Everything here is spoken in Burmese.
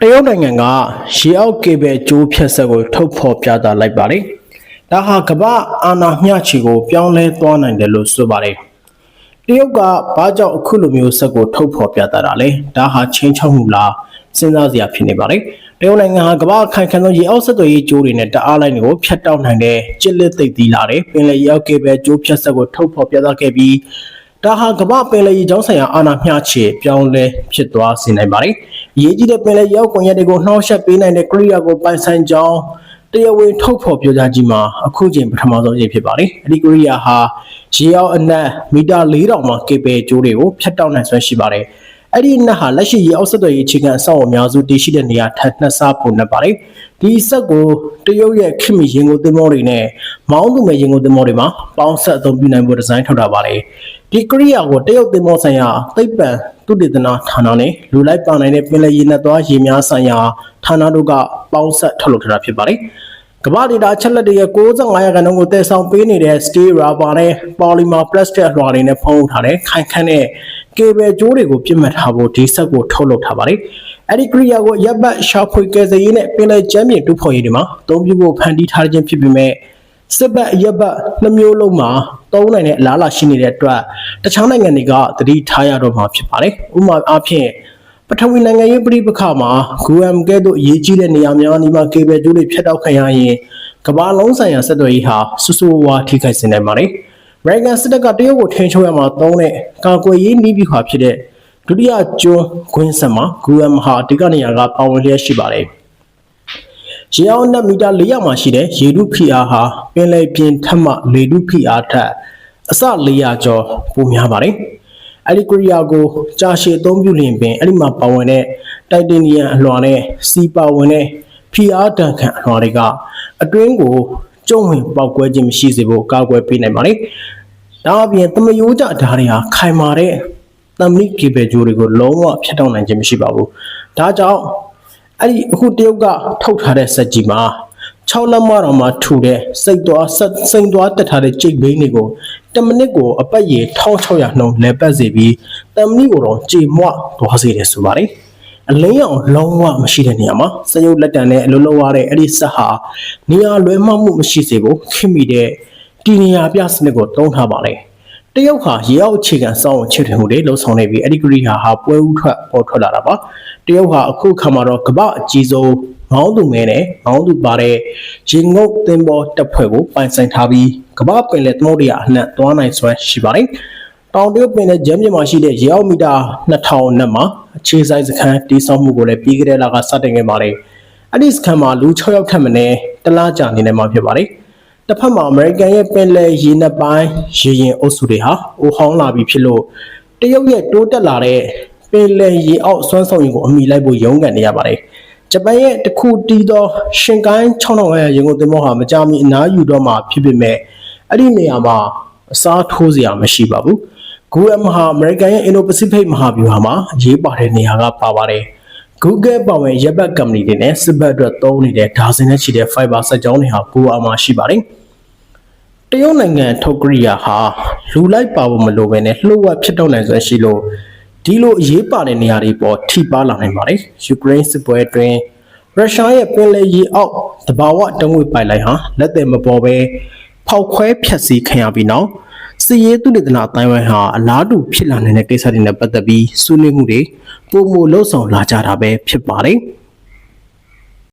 တရုတ်နိုင်ငံကရေအောက်ကေဘယ်ကျိုးဖြတ်ဆက်ကို ထုတ်ဖော်ပြသလိုက်ပါတယ်။ဒါဟာကမ္ဘာအာဏာမျှချီကိုပြောင်းလဲသွားနိုင်တယ်လို့ဆိုပါတယ်။တရုတ်ကဘာကြောင့်အခုလိုမျိုးဆက်ကိုထုတ်ဖော်ပြသတာလဲ။ဒါဟာချင်းချောက်မှုလားစဉ်းစားစရာဖြစ်နေပါတယ်။တရုတ်နိုင်ငံဟာကမ္ဘာအခိုင်ခံဆုံးရေအောက်ဆက်သွယ်ရေးကျိုးတွေနဲ့တအားလိုက်တွေကိုဖျက်တောက်နိုင်တဲ့ကျစ်လက်သိပ်သီးလာတဲ့ပင်လယ်ရေအောက်ကေဘယ်ကျိုးဖြတ်ဆက်ကိုထုတ်ဖော်ပြသခဲ့ပြီးဒါဟာကမ္ဘာပင်လယ်ရေကြောင်းဆိုင်ရာအာဏာမျှခြေပြောင်းလဲဖြစ်သွားစေနိုင်ပါတယ်။အ ရေးကြီးတဲ့ပင်လယ်ရေအောက်ကွန်ရက်တွေကိုနှောက်ယှက်ပေးနိုင်တဲ့ကရိယာကိုပိုင်ဆိုင်ကြောင်းတရားဝင်ထုတ်ဖော်ပြောကြားခြင်းမှာအခုချိန်ပထမဆုံးအကြိမ်ဖြစ်ပါတယ်။အဲဒီကရိယာဟာရေအောက်အနက်မီတာ4000မှာကေပယ်ကျိုးတွေကိုဖျက်တောက်နိုင်စွမ်းရှိပါတယ်။ အဲ့ဒီနက်ဟာလက်ရှိရေအောက်ဆက်သွယ်ရေးအခြေခံအဆောက်အအုံအများစုတည်ရှိတဲ့နေရာထက်နှစ်ဆပိုနေပါတယ်။ဒီဆက်ကိုတရုတ်ရဲ့ခင်မီရင်ကိုသင်္ဘောတွေနဲ့မောင်းသူမဲ့ရင်ကိုသင်္ဘောတွေမှာပေါင်းဆက်အသုံးပြုနိုင်ဖို့ဒီဇိုင်းထုတ်တာပါတယ်။ဒီကရိယာကိုတရုတ်သင်္ဘောဆိုင်ရာသိပ္ပံသုတေသနဌာနနဲ့လူလိုက်ပါနိုင်တဲ့ပင်လယ်ရေနက်သွားရေများဆိုင်ရာဌာနတို့ကပေါင်းဆက်ထုတ်လုပ်ထားတာဖြစ်ပါတယ်။ ကမ္ဘာဒေတာအချက်လက်တွေရဲ့65ရာခိုင်နှုန်းကိုတည်ဆောင်ပေးနေတဲ့ steel rubber နဲ့ polymer plastic အလွှာတွေနဲ့ဖုံးထားတဲ့ခိုင်ခန့်တဲ့ cable ကြိုးတွေကိုပြစ်မှတ်ထားဖို့ဒီဆက်ကိုထုတ်လုပ်ထားပါတယ်။အဲ့ဒီကရိယာကိုရပ်ဘတ်ရှာဖွေကယ်ဆယ်ရေးနဲ့ပင်လယ်ကျမ်းမြေတူးဖော်ရေးတွေမှာအသုံးပြုဖို့ဖန်တီးထားခြင်းဖြစ်ပေမဲ့စစ်ဘက်အရပ်ဘက်နှမျိုးလုံးမှာသုံးနိုင်တဲ့အလားအလာရှိနေတဲ့အတွက်တခြားနိုင်ငံတွေကသတိထားရတော့မှာဖြစ်ပါတယ်။ဥပမာအားဖြင့်ပ ထဝီနိုင်ငံရေးပြည်ပခါမှာဂူအမ်ကဲ့သို့အရေးကြီးတဲ့နေရာများနီးမှာကေဘယ်ကျိုးတွေဖျက်တောက်ခံရရင်ကမ္ဘာလုံးဆိုင်ရာဆက်သွယ်ရေးဟာဆူဆူဝါးထိခိုက်စေနိုင်ပါတယ်။ Reagan စစ်တပ်ကတရုတ်ကိုထိန်းချုပ်ရမှာသုံးတဲ့ကာကွယ်ရေးနည်းဗျူဟာဖြစ်တဲ့ဒုတိယကျွန်းခွင်းဆက်မှာဂူအမ်ဟာအဓိကနေရာကပါဝင်လျက်ရှိပါတယ်။ရေအောင်နက်မီတာ400မှာရှိတဲ့ရေထုဖိအားဟာပင်လယ်ပြင်ထက်မှလေထုဖိအားထက်အစ400ကျော်ပိုများပါတယ်။ အဲဒီကရိယာကိုကြာရှည်အသုံးပြုလျင်ပင်အဲ့ဒီမှာပါဝင်တဲ့တိုက်တင်နီယမ်အလွှာနဲ့စီပါဝင်တဲ့ဖိအားတန်ခံအလွှာတွေကအတွင်းကိုကျုံဝင်ပေါက်ကွဲခြင်းမရှိစေဖို့ကာကွယ်ပေးနိုင်ပါတယ်။ဒါအပြင်သမယိုးကြဓာတ်တွေဟာခိုင်မာတဲ့တမနိကေဘယ်ဂျိုးတွေကိုလုံးဝဖျက်တောက်နိုင်ခြင်းမရှိပါဘူး။ဒါကြောင့်အဲ့ဒီအခုတရုတ်ကထုတ်ထားတဲ့စက်ကြီးမှာ6လက်မတော်မှာထူတဲ့စိတ်သွားဆက်စိန်သွားတက်ထားတဲ့ကြိတ်ဘိန်းတွေကို 10မိနစ်ကိုအပတ်ရေ1600နှုန်းလဲပတ်စေပြီးတမနီကိုတော့ကြေမွသွားစေတယ်ဆိုပါတယ်အလင်းရောင်လုံးဝမရှိတဲ့နေရာမှာစရုပ်လက်တံနဲ့အလုံးလုံးရတဲ့အဲ့ဒီဆက်ဟာနေရာလွဲမှမှုမရှိစေဖို့ခင်မိတဲ့တီနေရာပြစနစ်ကိုတုံးထားပါတယ်တရုတ်ဟာရေအောက်အခြေခံစောင့်ချစ်ထွင်မှုတွေလှုံ့ဆော်နေပြီးအဲ့ဒီကရိယာဟာပွဲဥထွက်ပေါ်ထွက်လာတာပါတရုတ်ဟာအခုခါမှာတော့ကမ္ဘာအကြီးဆုံး မောင်းသူမဲနဲ့မောင်းသူပါတဲ့ရေငုပ်သင်္ဘောတပ်ဖွဲ့ကိုပိုင်ဆိုင်ထားပြီးကမ္ဘာပင်လယ်သမုဒ္ဒရာအနှံ့သွားနိုင်စွမ်းရှိပါတယ်တောင်တရုတ်ပင်လယ်ကျမ်းမြေမှာရှိတဲ့ရေအောက်မီတာ2000နက်မှာအခြေဆိုင်စခန်းတိစောက်မှုကိုလည်းပြီးခဲ့တဲ့လကစတင်ခဲ့ပါတယ်အဲ့ဒီစခန်းမှာလူ6ယောက်ထပ်မင်းတလားကြာနေနေမှာဖြစ်ပါတယ်တစ်ဖက်မှာအမေရိကန်ရဲ့ပင်လယ်ရေနက်ပိုင်းရေရင်အုပ်စုတွေဟာအိုဟောင်းလာပြီဖြစ်လို့တရုတ်ရဲ့တိုးတက်လာတဲ့ပင်လယ်ရေအောက်စွမ်းဆောင်ရည်ကိုအမိလိုက်ဖို့ရုန်းကန်နေရပါတယ်။ ဂျပန်ရဲ့တခုတီးသောရှင်ကိုင်း6500ရေငုံသင်္ဘောဟာမကြာမီအနားယူတော့မှာဖြစ်ပေမဲ့အဲ့ဒီနေရာမှာအစားထိုးစရာမရှိပါဘူး။ GUM ဟာအမေရိကန်ရဲ့ Indo-Pacific မဟာဗျူဟာမှာအရေးပါတဲ့နေရာကပါပါတယ်။ Google ပါဝင်ရပ်ဘတ်ကုမ္ပဏီတွေနဲ့စစ်ဘက်အတွက်သုံးနေတဲ့ဒါဇင်နဲ့ချီတဲ့ fiber စက်ကြောင်းတွေဟာပူအာမှာရှိပါတယ်။တရုတ်နိုင်ငံထုတ်ကရိယာဟာလူလိုက်ပါဖို့မလိုဘဲနဲ့လှုပ်ဝက်ဖြစ်တော့နိုင်စွမ်းရှိလို့ ဒီလိုအရေးပါတဲ့နေရာတွေပေါ်ထိပါလာနိုင်ပါတယ်။ယူကရိန်းစစ်ပွဲအတွင်းရုရှားရဲ့ပင်လယ်ရေအောက်တဘာဝတံငွေပိုင်လိုက်ဟာလက်သည်မပေါ်ဘဲဖောက်ခွဲဖျက်ဆီးခံရပြီးနောက်စီရေးသူတေသနာအတိုင်းဝိုင်းဟာအလားတူဖြစ်လာနိုင်တဲ့ကိစ္စတွေနဲ့ပတ်သက်ပြီးဆွေးနွေးမှုတွေပုံမလှုပ်ဆောင်လာကြတာပဲဖြစ်ပါတယ်။